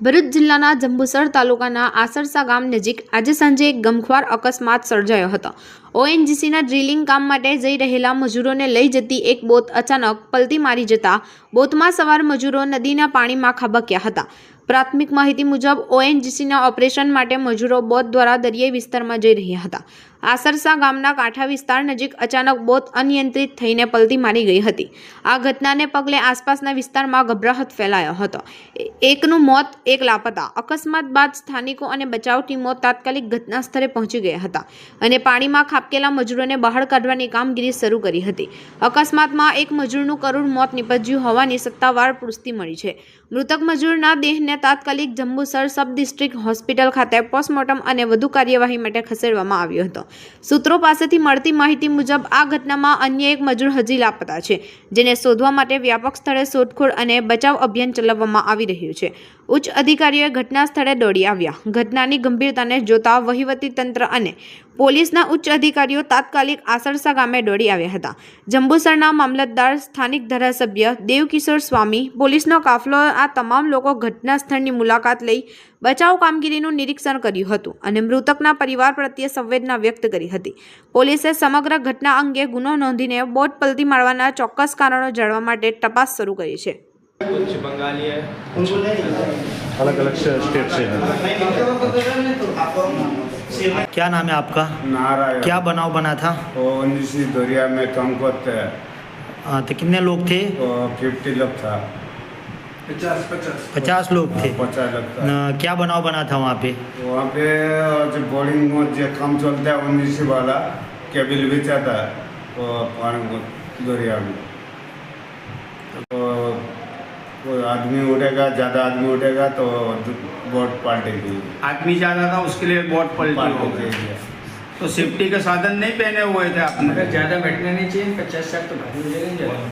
ભરૂચ જિલ્લાના જંબુસર તાલુકાના આસરસા ગામ નજીક આજે સાંજે એક ગમખ્વાર અકસ્માત સર્જાયો હતો. ઓએનજીસીના ડ્રિલિંગ કામ માટે જઈ રહેલા મજૂરોને લઈ જતી એક બોટ અચાનક પલટી મારી જતા બોટમાં સવાર મજૂરો નદીના પાણીમાં ખાબક્યા હતા. પ્રાથમિક માહિતી મુજબ, ઓએનજીસીના ઓપરેશન માટે મજૂરો બોટ દ્વારા દરિયાઈ વિસ્તારમાં જઈ રહ્યા હતા. આસરસા ગામના કાંઠા વિસ્તાર નજીક અચાનક બોટ અનિયંત્રિત થઈને પલટી મારી ગઈ હતી. આ ઘટનાને પગલે આસપાસના વિસ્તારમાં ગભરાહટ ફેલાયો હતો. એકનું મોત એક લાપતા, અકસ્માત બાદ સ્થાનિકો અને બચાવ ટીમો તાત્કાલિક ઘટના સ્થળે પહોંચી ગયા હતા અને પાણીમાં ખાબકેલા મજૂરોને બહાર કાઢવાની કામગીરી શરૂ કરી હતી. અકસ્માતમાં એક મજૂરનું કરુણ મોત નીપજ્યું હોવાની સત્તાવાર પુષ્ટિ મળી છે. મૃતક મજૂરના દેહને તાત્કાલિક જંબુસર સબ ડિસ્ટ્રિક્ટ હોસ્પિટલ ખાતે પોસ્ટમોર્ટમ અને વધુ કાર્યવાહી માટે ખસેડવામાં આવ્યો હતો. સૂત્રો પાસેથી મળતી માહિતી મુજબ, આ ઘટનામાં અન્ય એક મજૂર હજી લાપતા છે, જેને શોધવા માટે વ્યાપક સ્થળે શોધખોળ અને બચાવ અભિયાન ચલાવવામાં આવી રહ્યું છે. ઉચ્ચ અધિકારીઓએ ઘટના સ્થળે દોડી આવ્યા. ઘટનાની ગંભીરતાને જોતા વહીવટી તંત્ર અને પોલીસના ઉચ્ચ અધિકારીઓ તાત્કાલિક આસરસા ગામે દોડી આવ્યા હતા. જંબુસરના મામલતદાર, સ્થાનિક ધારાસભ્ય દેવકિશોર સ્વામી, પોલીસનો કાફલો, આ તમામ લોકો ઘટના સ્થળની મુલાકાત લઈ બચાવ કામગીરીનું નિરીક્ષણ કર્યું હતું અને મૃતકના પરિવાર પ્રત્યે સંવેદના વ્યક્ત કરી હતી. પોલીસે સમગ્ર ઘટના અંગે ગુનો નોંધીને બોટ પલટી મારવાના ચોક્કસ કારણો જાણવા માટે તપાસ શરૂ કરી છે. कुछ बंगाली है। अलग अलग स्टेट से है। क्या नाम है आपका? नारायण। क्या बनाव बना था? दरिया में काम करते हैं। हाँ, तो कितने लोग थे? फिफ्टी लोग था। पचास पचास। पचास लोग थे। पचास लोग क्या बनाव बना था वहाँ पे? वहाँ पे जो बोर्डिंग जो काम चलता है उन्नीस वाला केबिल बेचा था वो पानी में दरिया में। कोई आदमी उठेगा ज़्यादा आदमी उठेगा तो बोट पलटेगी। आदमी ज़्यादा था उसके लिए बोट पलटे तो सेफ्टी का साधन नहीं पहने हुए थे आपने? अगर ज़्यादा बैठने नहीं चाहिए पचास साल तो भारी हो